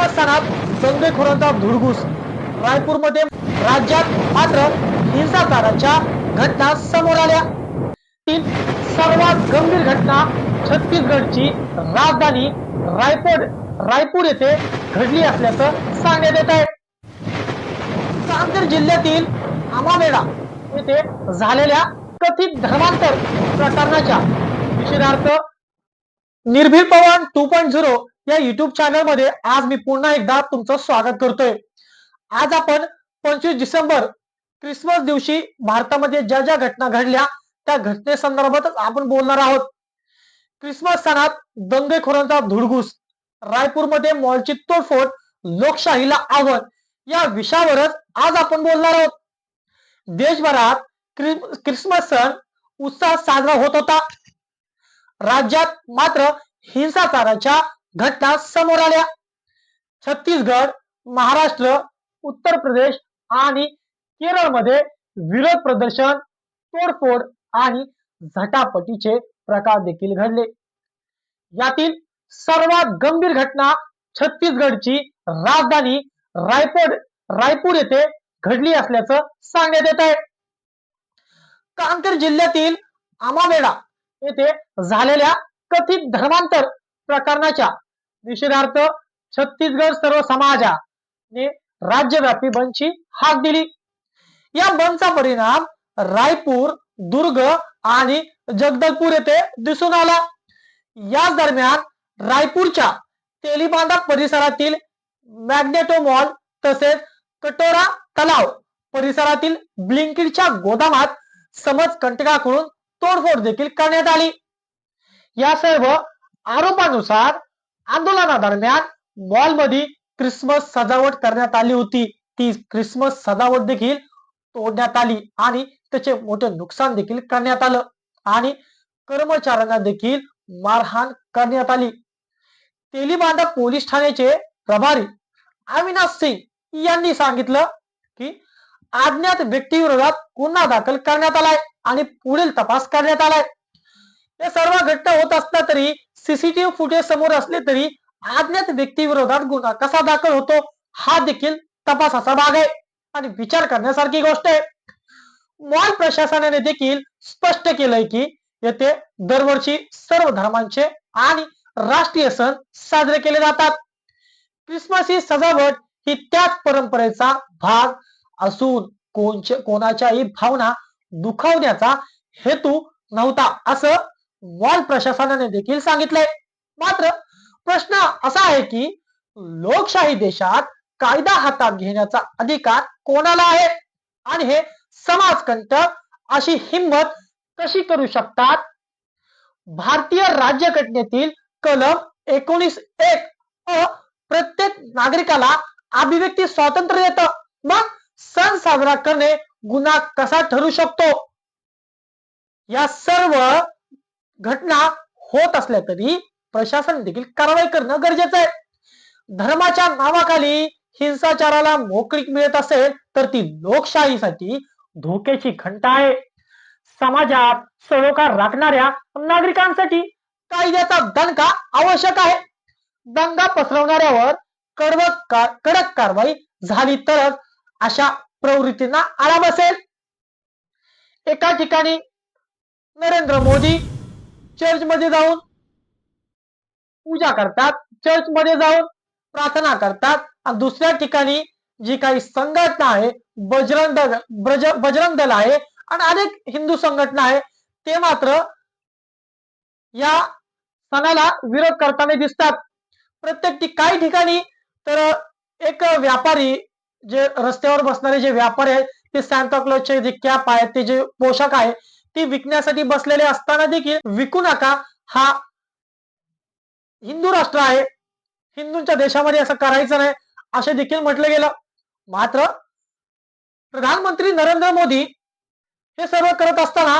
Christmas सणात धुडगूस रायपूरमध्ये राज्यात मात्र हिंसाचाराच्या घटना समोर आल्या. सर्वात गंभीर घटना छत्तीसगडची राजधानी रायपूर रायपूर येथे घडली असल्याचं सांगण्यात येत आहे. नांदेड जिल्ह्यातील आमामेडा येथे झालेल्या कथित धर्मांतर प्रकरणाच्या निषेधार्थ Nirbhid Pawan two point zero या युट्यूब चॅनलमध्ये आज मी पुन्हा एकदा तुमचं स्वागत करतोय. आज आपण पंचवीस डिसेंबर क्रिसमस दिवशी भारतामध्ये ज्या ज्या घटना घडल्या त्या घटनेसंदर्भातच आपण बोलणार आहोत. क्रिसमस सणात दंगेखोरांचा धुडगूस रायपूरमध्ये मॉलची तोडफोड लोकशाहीला आव्हान या विषयावरच आज आपण बोलणार आहोत. देशभरात क्रिसमस सण उत्साहात साजरा होत होता. राज्यात मात्र हिंसाचाराच्या घटना समोर आल्या. छत्तीसगड महाराष्ट्र उत्तर प्रदेश आणि केरळमध्ये विरोध प्रदर्शन तोडफोड आणि झटापटीचे प्रकार देखील घडले. यातील सर्वात गंभीर घटना छत्तीसगडची राजधानी रायपूर रायपूर येथे घडली असल्याचं सांगण्यात येत आहे. कांकेर जिल्ह्यातील आमामेडा येथे झालेल्या कथित धर्मांतर प्रकरणाच्या निषेधार्थ छत्तीसगड सर्व समाजाने राज्यव्यापी बंदची हाक दिली. या बंदचा परिणाम रायपूर दुर्ग आणि जगदलपूर येथे दिसून आला. याच दरम्यान रायपूरच्या तेलीबांधा परिसरातील मॅग्नेटो मॉल तसेच कटोरा तलाव परिसरातील ब्लिंकिडच्या गोदामात समज कंटकाकडून तोडफोड देखील करण्यात आली. या सर्व आरोपानुसार आंदोलनादरम्यान मॉलमध्ये क्रिसमस सजावट करण्यात आली होती. ती क्रिसमस सजावट देखील तोडण्यात आली आणि त्याचे मोठे नुकसान देखील करण्यात आलं आणि कर्मचाऱ्यांना देखील मारहाण करण्यात आली. तेलीबांधा पोलीस ठाण्याचे प्रभारी अविनाश सिंग यांनी सांगितलं की अज्ञात व्यक्तीविरोधात गुन्हा दाखल करण्यात आलाय आणि पुढील तपास करण्यात आलाय. या सर्व घटना होत असल्या तरी सीसीटीव्ही फुटेज समोर असले तरी अज्ञात व्यक्तीविरोधात गुन्हा कसा दाखल होतो हा देखील तपासाचा भाग आहे. आणि विचार करण्यासारखी गोष्ट आहे. मॉल प्रशासनाने देखील स्पष्ट केलंय की येथे दरवर्षी सर्व धर्मांचे आणि राष्ट्रीय सण साजरे केले जातात. क्रिसमस ही सजावट ही त्याच परंपरेचा भाग असून कोणचे कोणाच्याही भावना दुखावण्याचा हेतू नव्हता. असं वॉल प्रशासनाने देखील सांगितले मात्र प्रश्न असा आहे की लोकशाही देशात कायदा हातात घेण्याचा अधिकार कोणाला आहे? आणि हे समाजकंटक अशी हिंमत कशी करू शकतात? भारतीय राज्यघटनेतील कलम एकोणीस एक अ प्रत्येक नागरिकाला अभिव्यक्ती स्वातंत्र्य देतं. मग सण साजरा करणे गुन्हा कसा ठरू शकतो? या सर्व घटना होत असल्या तरी प्रशासन देखील कारवाई करणं गरजेचं आहे. धर्माच्या नावाखाली हिंसाचाराला मोकळीक मिळत असेल तर ती लोकशाहीसाठी धोक्याची घंटा आहे. समाजात सरोकार राखणाऱ्या नागरिकांसाठी कायद्याचा दणका आवश्यक आहे. दंगा पसरवणाऱ्यावर कडवक का- कडक कारवाई झाली तरच अशा प्रवृत्तींना आळा बसेल एका ठिकाणी नरेंद्र मोदी चर्चमध्ये जाऊन पूजा करतात. चर्च मध्ये जाऊन प्रार्थना करतात. आणि दुसऱ्या ठिकाणी जी काही संघटना आहे बजरंग दल ब्रज बजरंग दल आहे आणि अनेक हिंदू संघटना आहे ते मात्र या सणाला विरोध करताना दिसतात. प्रत्येक काही ठिकाणी तर एक व्यापारी जे रस्त्यावर बसणारे जे व्यापारी आहेत ते सॅन्टाक्लॉजचे जे कॅप आहेत ते जे पोशाख आहे ती विकण्यासाठी बसलेले असताना देखील विकू नका. हा हिंदू राष्ट्र आहे. हिंदूंच्या देशामध्ये असं करायचं नाही. असे देखील म्हटलं गेलं. मात्र प्रधानमंत्री नरेंद्र मोदी हे सर्व करत असताना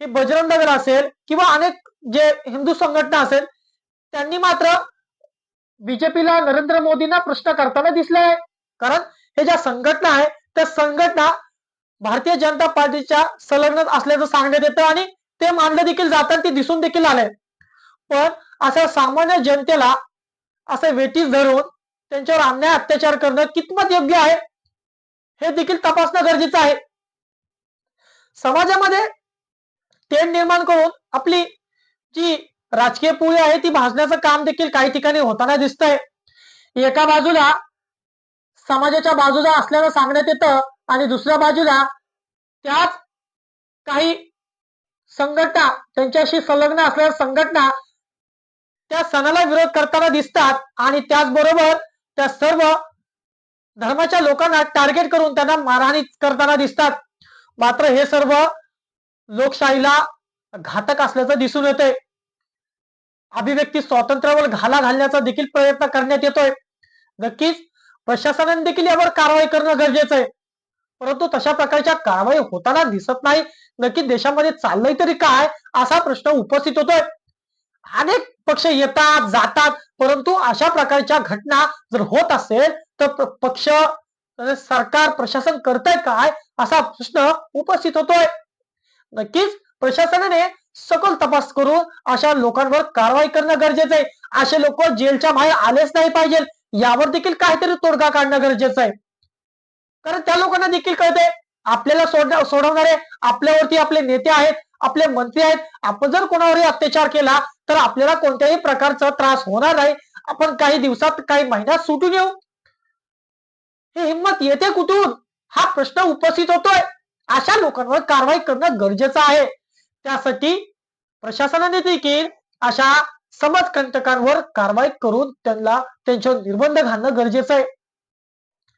हे बजरंग दल असेल किंवा अनेक जे हिंदू संघटना असेल त्यांनी मात्र बीजेपीला नरेंद्र मोदींना प्रश्न करताना दिसले आहे कारण हे ज्या संघटना आहे त्या संघटना भारतीय जनता पार्टीच्या संलग्न असल्याचं सांगण्यात येतं आणि ते मानलं देखील जाताना ते दिसून देखील आलंय. पण असा सामान्य जनतेला असं वेटीस धरून त्यांच्यावर अन्याय अत्याचार करणं कितपत योग्य आहे? हे देखील तपासणं गरजेचं आहे. समाजामध्ये तेढ निर्माण करून आपली जी राजकीय पोळी आहे ती भाजण्याचं काम देखील काही ठिकाणी होताना दिसतंय. एका बाजूला समाजाच्या बाजूला असल्याचं सांगण्यात येतं आणि दुसऱ्या बाजूला त्याच काही संघटना त्यांच्याशी संलग्न असलेल्या संघटना त्या सणाला विरोध करताना दिसतात आणि त्याचबरोबर त्या सर्व धर्माच्या लोकांना टार्गेट करून त्यांना मारहाणी करताना दिसतात. मात्र हे सर्व लोकशाहीला घातक असल्याचं दिसून येतंय. अभिव्यक्ती स्वातंत्र्यावर घाला घालण्याचा देखील प्रयत्न करण्यात येतोय. नक्कीच प्रशासनाने देखील यावर कारवाई करणं गरजेचं आहे. परंतु तशा प्रकारच्या कारवाई होताना दिसत नाही. नक्की देशामध्ये चाललंय तरी काय असा प्रश्न उपस्थित होतोय. अनेक पक्ष येतात जातात. परंतु अशा प्रकारच्या घटना जर होत असेल तर पक्ष सरकार प्रशासन करताय काय असा प्रश्न उपस्थित होतोय. नक्कीच प्रशासनाने सखोल तपास करून अशा लोकांवर कारवाई करणं गरजेचं आहे. असे लोक जेलच्या बाहेर आलेच नाही पाहिजे यावर देखील काहीतरी तोडगा काढणं गरजेचं आहे. कारण त्या लोकांना देखील कळते आपल्याला सोड सोडवणारे आपल्यावरती आपले नेते आहेत आपले मंत्री आहेत. आपण जर कोणावरही अत्याचार केला तर आपल्याला कोणत्याही प्रकारचा त्रास होणार नाही. आपण काही दिवसात काही महिन्यात सुटून येऊ. हे हिंमत येते कुठून? हा प्रश्न उपस्थित होतोय. अशा लोकांवर कारवाई करणं गरजेचं आहे. त्यासाठी प्रशासनाने देखील अशा समाजकंटकांवर कारवाई करून त्यांना त्यांच्यावर निर्बंध घालणं गरजेचं आहे.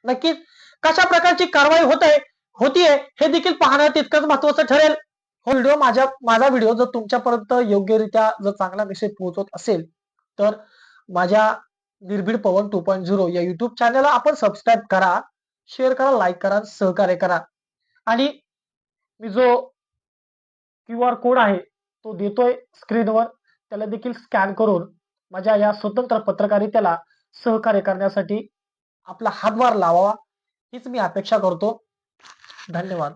नक्कीच कशा प्रकारची कारवाई होत आहे होतीये हे देखील पाहणं तितकंच महत्वाचं ठरेल. हो व्हिडिओ माझ्या माझा व्हिडिओ जर तुमच्यापर्यंत योग्यरित्या जर चांगला मेसेज पोहोचत असेल तर माझ्या Nirbhid Pawan two point zero या युट्यूब चॅनलला आपण सबस्क्राईब करा शेअर करा लाईक करा सहकार्य करा. आणि मी जो क्यू आर कोड आहे तो देतोय स्क्रीनवर त्याला देखील स्कॅन करून माझ्या या स्वतंत्र पत्रकारितेला सहकार्य करण्यासाठी आपला हातभार लावावा हीच मी अपेक्षा करतो. धन्यवाद.